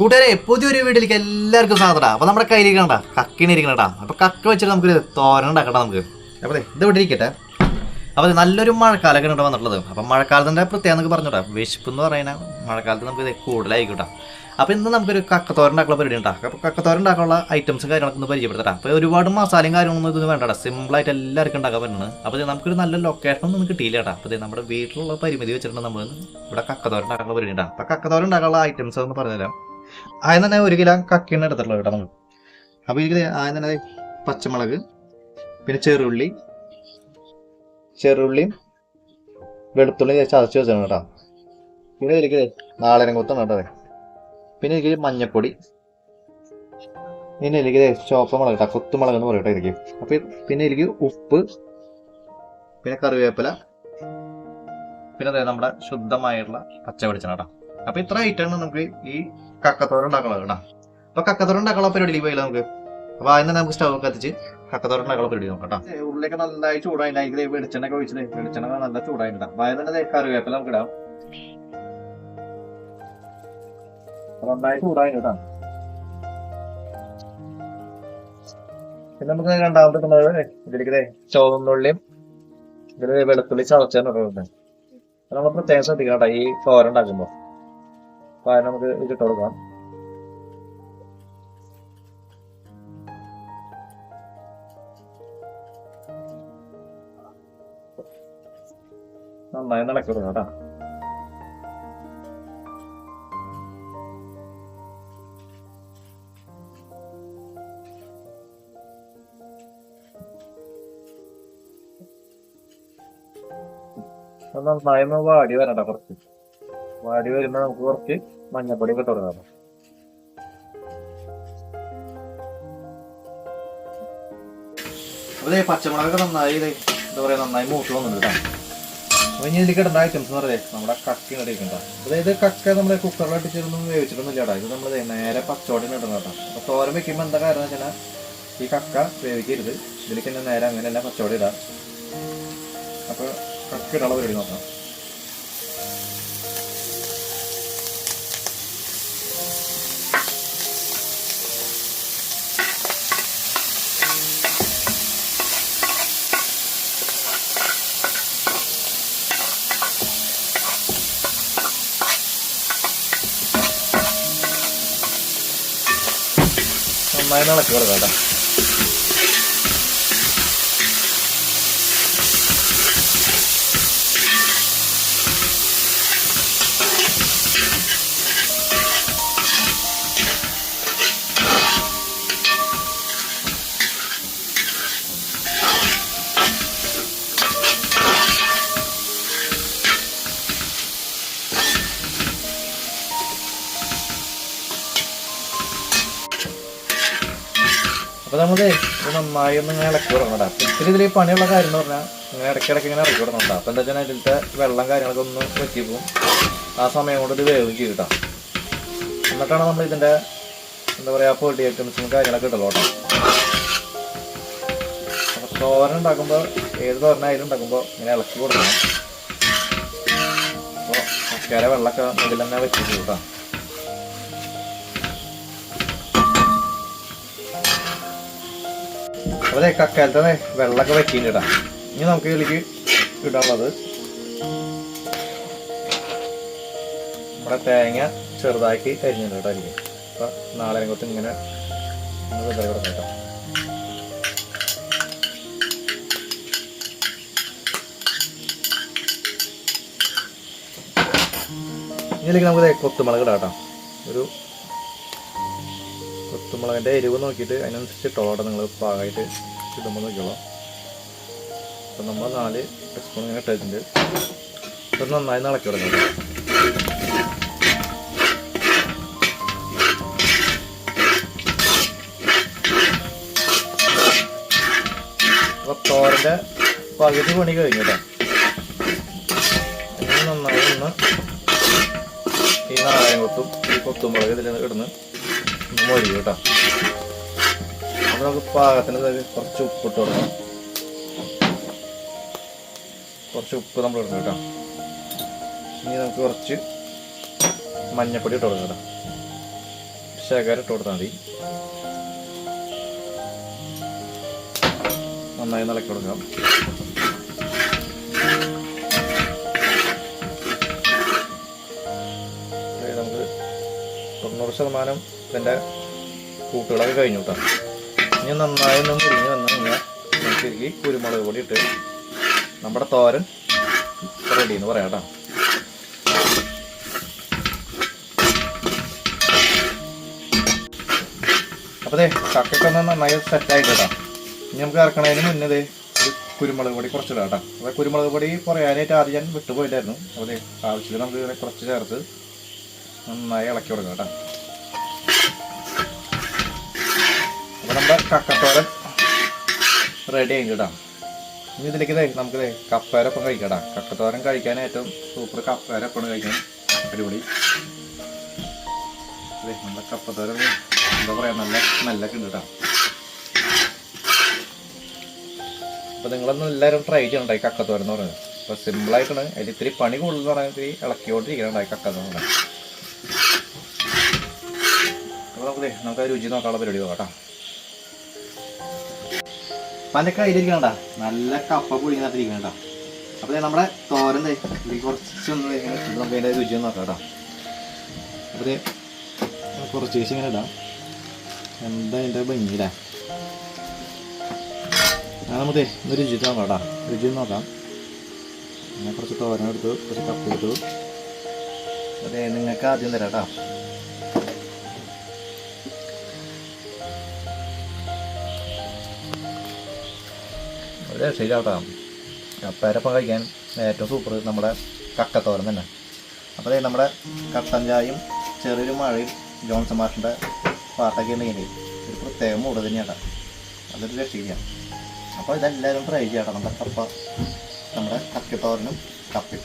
കൂട്ടുകാരെ പുതിയൊരു വീട്ടിലേക്ക് എല്ലാവർക്കും സാധനം അപ്പൊ നമ്മുടെ കയ്യിലിരിക്കണ കക്കിനെ ഇരിക്കണടാ അപ്പൊ കക്ക വെച്ചിട്ട് നമുക്ക് തോരൻ ഉണ്ടാക്കട്ടെ നമുക്ക്. അപ്പൊ ദേ, ഇത് ഇവിടെ ഇരിക്കട്ടെ. അപ്പൊ നല്ലൊരു മഴക്കാലൊക്കെ ഉണ്ട് വന്നിട്ടുള്ളത്. അപ്പൊ മഴക്കാലത്തിന്റെ പ്രത്യേകം നമുക്ക് പറഞ്ഞോട്ടെ വിശപ്പ് എന്ന് പറയുന്ന മഴക്കാലത്ത് നമുക്ക് ഇത് കൂടുതലായിക്കോട്ടെ അപ്പൊ ഇന്ന് നമുക്കൊരു കക്കത്തോരൻ ഉണ്ടാക്കാനുള്ള പരിപാടി ഉണ്ടാക്കാം അപ്പൊ കക്കത്തോരൻ ഉണ്ടാക്കാനുള്ള ഐറ്റംസും കാര്യങ്ങളൊക്കെ ഒന്ന് പരിചയപ്പെടുത്തരാം അപ്പൊ ഒരുപാട് മസാലയും കാര്യങ്ങളൊന്നും ഇതൊന്നും വേണ്ട സിമ്പിൾ ആയിട്ട് എല്ലാവർക്കും ഉണ്ടാക്കാൻ പറ്റുന്നത് അപ്പൊ നമുക്ക് നമുക്കൊരു നല്ല ലൊക്കേഷൻ ഒന്നും കിട്ടിയില്ല കേട്ടോ അപ്പൊ നമ്മുടെ വീട്ടിലുള്ള പരിമിതി വെച്ചിട്ടുണ്ട് നമ്മൾ ഇവിടെ കക്കത്തോരൻ ഉണ്ടാക്കാനുള്ള പരിപാടി ഉണ്ടാകും അപ്പൊ കക്കത്തോരൻ ഉണ്ടാക്കാനുള്ള ഐറ്റംസ് ഒന്ന് പറഞ്ഞുതരാം. ആദ്യം തന്നെ ഒരു കിലോ കക്കിയാണ് എടുത്തിട്ടുള്ളത് കേട്ടോ നമുക്ക് അപ്പോൾ ഇതിൽ ആദ്യം തന്നെ പച്ചമുളക് പിന്നെ ചെറുള്ളി ചെറുള്ളിയും വെളുത്തുള്ളി ചതച്ച് വെച്ചാണ് കേട്ടോ. പിന്നെ ഇതിലേക്ക് നാളരം കൊത്താണ് കേട്ടോ പിന്നെ ഇതിലേക്ക് മഞ്ഞപ്പൊടി. പിന്നെ ഇതിലേക്ക് ചോപ്പ മുളക് കേട്ടോ കുത്തുമുളക് എന്ന് പറയട്ടെ ഇതിലേക്ക്. അപ്പോൾ പിന്നെ ഇതിലേക്ക് ഉപ്പ് പിന്നെ കറിവേപ്പില പിന്നെ നമ്മുടെ ശുദ്ധമായിട്ടുള്ള പച്ച വെളിച്ചെണ്ണ കേട്ടോ. അപ്പൊ ഇത്ര ഐറ്റമാണ് നമുക്ക് ഈ കക്കത്തോര ഉണ്ടാക്കുന്നത് കേട്ടോ അപ്പൊ കക്കത്തോരൻ ഉണ്ടാക്കാനുള്ള പരിപാടിയിലേക്ക് പോയില്ല നമുക്ക്? അപ്പൊ ആദ്യം നമുക്ക് സ്റ്റവ് കത്തിച്ച് കക്കത്തോര ഉണ്ടാക്കാനുള്ള പരിപാടി നോക്കാം കേട്ടോ ഉള്ളിലൊക്കെ നന്നായി ചൂടായി. അതിൽ വെളിച്ചെണ്ണ ഒഴിച്ചിട്ട് വെളിച്ചെണ്ണ നല്ല ചൂടായിട്ടാ അപ്പൊ കറിവേപ്പില നമുക്ക് ഇടാം. നന്നായി ചൂടായി കേട്ടോ പിന്നെ നമുക്ക് രണ്ടാമത്തെ ഇടുന്നത് ഇതിലേക്ക് ചുവന്നുള്ളിയും ഇതിൽ വെളുത്തുള്ളി അത് നമ്മൾ പ്രത്യേകം ശ്രദ്ധിക്കണം കേട്ടോ ഈ ചോര ഉണ്ടാക്കുമ്പോൾ അതിന് നമുക്ക് ഇത് ഇട്ട് കൊടുക്കാം. നന്നായി നടക്കി കൊടുക്കാം കേട്ടോ. നന്നായി വാടി വരണ്ട കുറച്ച്. വാടി വരുമ്പോ നമുക്ക് കുറച്ച് മഞ്ഞപ്പൊടി ഒക്കെ തുടങ്ങാം അതെ പച്ചമുളകൊക്കെ നന്നായി എന്താ പറയാ നന്നായി മൂട്ട് വന്നിട്ടുണ്ട് കേട്ടോ അപ്പൊ ഇനി ഇതിലേക്ക് ഇടേണ്ട ഐറ്റംസ് എന്ന് പറയുന്നത് നമ്മുടെ കക്കി ഇടയ്ക്കണ്ട അതായത് കക്ക നമ്മുടെ കുക്കറിൽ അടിച്ചിട്ടൊന്നും വേവിച്ചിട്ടൊന്നും ഇല്ല ഇത് നമ്മൾ നേരെ പച്ചോടിന് ഇടുന്ന കേട്ടോ അപ്പൊ തോരൻ വെക്കുമ്പോൾ എന്താ കാരണം വെച്ചാൽ ഈ കക്ക വേവിക്കരുത്. ഇതിലേക്ക് തന്നെ നേരെ അങ്ങനെ തന്നെ പച്ചോടി ഇടാം. അപ്പൊ കക്ക ഇടാനുള്ള പരിപാടി നോക്കാം. ഒന്ന് കൊടുക്കാം കേട്ടോ. ഇത് നന്നായി ഒന്ന് ഇങ്ങനെ ഇളക്കി കൊടുക്കണം അപ്പം ഇത്തിരി ഇതിൽ പണിയുള്ള കാര്യം എന്ന് പറഞ്ഞാൽ ഇങ്ങനെ ഇടയ്ക്കിടയ്ക്ക് ഇങ്ങനെ ഇറക്കി കൊടുക്കണം കേട്ടോ അപ്പം എന്താ വെച്ചാൽ ഇതിലത്തെ വെള്ളം കാര്യങ്ങളൊക്കെ ഒന്ന് വെക്കി പോകും ആ സമയം കൊണ്ട് ഇത് വേവിക്കും കേട്ടോ. എന്നിട്ടാണ് നമ്മൾ ഇതിന്റെ എന്താ പറയുക പൊടി ഐറ്റംസും കാര്യങ്ങളൊക്കെ ഇട്ടുള്ളൂ കേട്ടോ. അപ്പൊ തോരൻ ഉണ്ടാക്കുമ്പോൾ ഏത് തോരനായാലും ഉണ്ടാക്കുമ്പോൾ ഇങ്ങനെ ഇളക്കി കൊടുക്കണം. അപ്പോൾ കര വെള്ളമൊക്കെ ഇതിൽ തന്നെ വെച്ചിട്ട് കേട്ടോ. അതെ കക്കാലത്തെ വെള്ളമൊക്കെ വെക്കിയിട്ടാ ഇനി നമുക്ക് ഇതിലേക്ക് ഇടാനുള്ളത് നമ്മുടെ തേങ്ങ ചെറുതാക്കി അരിഞ്ഞിട്ടായിരിക്കും അപ്പൊ നാളെ കൊത്ത് ഇങ്ങനെ കൊടുക്കാം കേട്ടോ. ഇതിലേക്ക് നമുക്ക് കൊത്തുമുളക് ഇടാം കേട്ടോ. ഒരു കൊത്തുമുളകിന്റെ എരിവ് നോക്കിയിട്ട് അതിനനുസരിച്ച് ഇട്ടോളട്ടെ നിങ്ങൾ പാകമായിട്ട് ഇടുമ്പോൾ നോക്കിയോളാം അപ്പം നമ്മൾ നാല് ടീസ്പൂൺ ഇങ്ങനെ ഇട്ടിട്ടുണ്ട്. അത് നന്നായി ഇളക്കി തുടങ്ങി അപ്പോൾ തോരന്റെ പകുതി പണി കഴിഞ്ഞു കേട്ടോ. നന്നായി ഒന്ന് ഈ നാളെ കൊത്തും ഈ കൊത്തുമുളക് ഇതിൽ ഇടുന്ന് മൊഴിയും കേട്ടോ നമ്മളൊക്കെ നമുക്ക് പാകത്തിന് കുറച്ച് ഉപ്പ് ഇട്ട് കൊടുക്കണം. കുറച്ച് ഉപ്പ് നമ്മൾ ഇടണം കേട്ടോ. ഇനി നമുക്ക് കുറച്ച് മഞ്ഞപ്പൊടി ഇട്ട് കൊടുക്കാം കേട്ടോ. ശേഖരം ഇട്ട് കൊടുത്താൽ മതി. നന്നായി നിലക്കി കൊടുക്കാം. ശതമാനം ഇതിന്റെ കൂട്ടുകളൊക്കെ കഴിഞ്ഞു കേട്ടോ ഇനി നന്നായി ഒന്ന് മുരിഞ്ഞ് വന്ന് കഴിഞ്ഞാൽ നമുക്ക് കുരുമുളക് പൊടി ഇട്ട് നമ്മുടെ തോരൻ റെഡി എന്ന് പറയാം കേട്ടോ അപ്പോൾ ചക്കൊക്കെ ഒന്ന് നന്നായി സെറ്റായിട്ട് കേട്ടോ. ഇനി നമുക്ക് ഇറക്കണതിന് മുന്നേ കുരുമുളക് പൊടി കുറച്ചിടാം കേട്ടോ അപ്പോൾ കുരുമുളക് പൊടി കുറയാനായിട്ട് ആദ്യം ഞാൻ വിട്ടുപോയിട്ടായിരുന്നു അപ്പോൾ ആവശ്യത്തിന് നമുക്ക് കുറച്ച് ചേർത്ത് നന്നായി ഇളക്കി കൊടുക്കാം കേട്ടോ കക്കത്തോരൻ. റെഡി ആയി കേട്ടോ ഇനി ഇതിലേക്ക് നമുക്ക് കപ്പേരൊപ്പം കഴിക്കാം കേട്ടോ കക്കത്തോരൻ കഴിക്കാൻ ഏറ്റവും സൂപ്പർ കപ്പേരൊപ്പം കഴിക്കാൻ അടിപൊളി. നമ്മുടെ കപ്പത്തോരൻ എന്താ പറയാ നല്ല സ്മെല്ലൊക്കെ ഉണ്ട് കേട്ടോ. അപ്പോൾ നിങ്ങളൊന്നും എല്ലാവരും ട്രൈ ചെയ്യണ്ടായി കക്കത്തോരൻ എന്ന് പറയുന്നത്? അപ്പോൾ സിമ്പിളായിട്ടാണ് അതിൽ ഇത്തിരി പണി കൂടുതൽ എന്ന് ഇത്തിരി ഇളക്കിക്കൊണ്ടിരിക്കണുണ്ടായി കക്കത്തോരൻ അപ്പോൾ നമുക്ക് നമുക്ക് രുചി നോക്കാനുള്ള പരിപാടി നോക്കാം അപ്പം നല്ല കപ്പ പുഴുങ്ങിനകത്തിരിക്കണം അപ്പൊ അപ്പോൾ നമ്മുടെ തോരൻ കുറച്ചൊന്ന് നമുക്ക് അതിന്റെ രുചി ഒന്ന് നോക്കാം കേട്ടോ. അപ്പോൾ കുറച്ച് ദിവസം ഇങ്ങനെ ഇടാം. എന്താ അതിന്റെ ഭംഗിയില്ല? നമുക്ക് ഒന്ന് രുചി നോക്കാം കേട്ടോ. രുചി നോക്കാം. ഞാൻ കുറച്ച് തോരൻ എടുത്തു കുറച്ച് കപ്പ എടുത്തു. അതെ നിങ്ങൾക്ക് ആദ്യം തരാം കേട്ടോ. രക്ഷയില്ല കേട്ടോ കപ്പേരപ്പം കഴിക്കാൻ ഏറ്റവും സൂപ്പർ നമ്മുടെ കക്കത്തോരൻ തന്നെ. അപ്പോൾ അതെ നമ്മുടെ കട്ടൻ ചായയും ചെറിയൊരു മഴയും ജോൺസൺ മാഷിന്റെ പാട്ടൊക്കെ ഉണ്ടെങ്കിൽ ഒരു പ്രത്യേക മൂട് തന്നെയാണ് അതൊരു രക്ഷയില്ല അപ്പോൾ ഇതെല്ലാവരും ട്രൈ ചെയ്യാം നമ്മുടെ കപ്പ നമ്മുടെ കക്കത്തോരനും കപ്പയും.